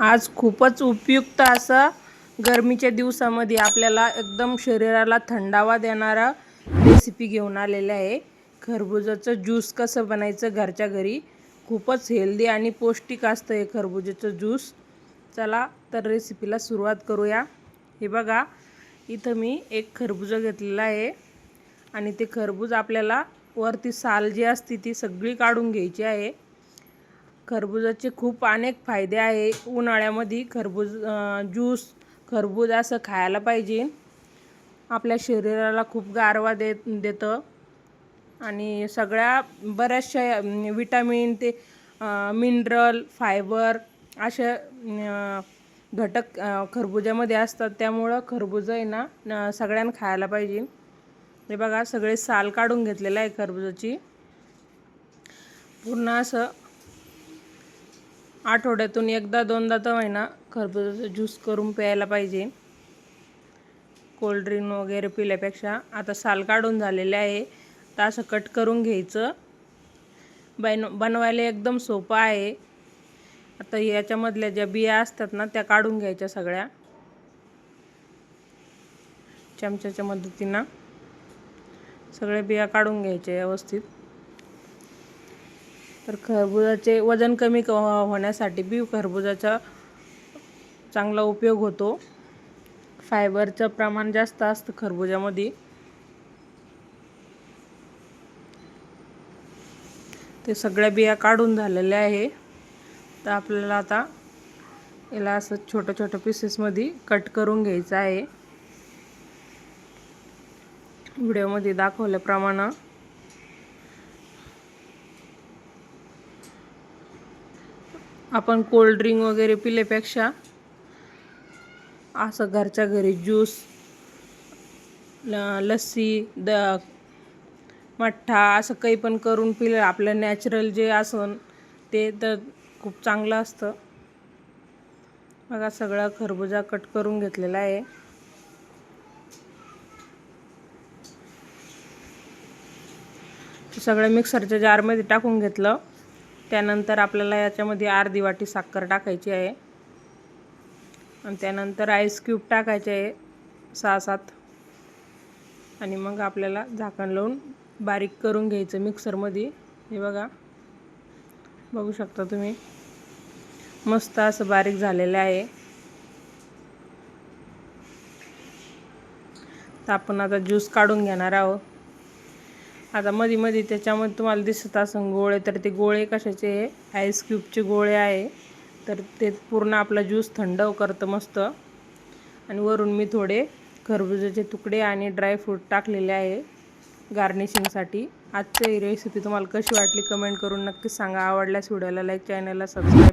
आज खूपच उपयुक्त असं गरमीच्या दिवसामध्ये आपल्याला एकदम शरीराला थंडावा देणारा रेसिपी घेऊन आलेला आहे. खरबुजाचं ज्यूस कसं बनायचं घरच्या घरी? खूपच हेल्दी आणि पौष्टिक असतं हे खरबुजाचं ज्यूस चला तर रेसिपीला सुरुवात करूया. हे बघा इथं मी एक खरबुजं घेतलेलं आहे. आणि ते खरबूज आपल्याला वरती साल जी असते ती सगळी काढून घ्यायची आहे. खरबुजाचे खूप अनेक फायदे आहे. उन्हाळ्यामध्ये खरबूज ज्यूस खरबूज असं खायला पाहिजे. आपल्या शरीराला खूप गारवा देत देतं. आणि सगळ्या बऱ्याचशा विटामिन ते मिनरल फायबर अशा घटक खरबुजामध्ये असतात. त्यामुळं खरबुजं आहे ना सगळ्यांना खायला पाहिजे. हे बघा सगळे साल काढून घेतलेलं आहे खरबुजाची. पूर्ण असं आठवड्यातून एकदा दोनदा तर महिना खरबुजाचा खरबुजाचं ज्यूस करून प्यायला पाहिजे. कोल्ड्रिंक वगैरे पिल्यापेक्षा आता साल काढून झालेले आहे. तर असं कट करून घ्यायचं. बन बनवायला एकदम सोपं आहे. आता याच्यामधल्या ज्या बिया असतात ना त्या काढून घ्यायच्या सगळ्या. चमच्याच्या मदतीनं सगळ्या बिया काढून घ्यायच्या व्यवस्थित. तर खरबुजाचे वजन कमी क होण्यासाठी बी खरबुजाचा चांगला उपयोग होतो. फायबरचं प्रमाण जास्त असतं खरबुजामध्ये. ते सगळ्या बिया काढून झालेल्या आहे. तर आपल्याला आता याला असं छोट्या छोट्या पीसेसमध्ये कट करून घ्यायचं आहे. व्हिडिओमध्ये दाखवल्याप्रमाणे. आपण कोल्ड्रिंक वगैरे पिल्यापेक्षा असं घरच्या घरी ज्यूस ल- लस्सी द मठ्ठा असं काही पण करून पिलं आपलं नॅचरल जे असन ते तर खूप चांगलं असतं. बघा सगळा खरबुजा कट करून घेतलेला आहे. सगळं मिक्सरच्या जारमध्ये टाकून घेतलं. त्यानंतर आपल्याला याच्यामध्ये अर्धी वाटी साखर टाकायची आहे. आणि त्यानंतर आईस क्यूब टाकायचे आहे सहा सात आणि मग आपल्याला झाकण लावून बारीक करून घ्यायचं मिक्सरमध्ये. हे बघा. बघू शकता तुम्ही. मस्त असं बारीक झालेलं आहे. तर आपण आता ज्यूस काढून घेणार आहोत. आता मध्ये मध्ये त्याच्यामध्ये तुम्हाला दिसत असं गोळे तर ते गोळे कशाचे आईस क्यूबचे गोळे आहे. तर ते पूर्ण आपला ज्यूस थंड करतं मस्त. आणि वरून मी थोडे खरबुजाचे तुकडे आणि ड्रायफ्रूट टाकलेले आहे गार्निशिंगसाठी आजची ही रेसिपी तुम्हाला कशी वाटली कमेंट करून नक्की सांगा. आवडल्यास व्हिडिओला लाईक चॅनलला सबस्क्राईब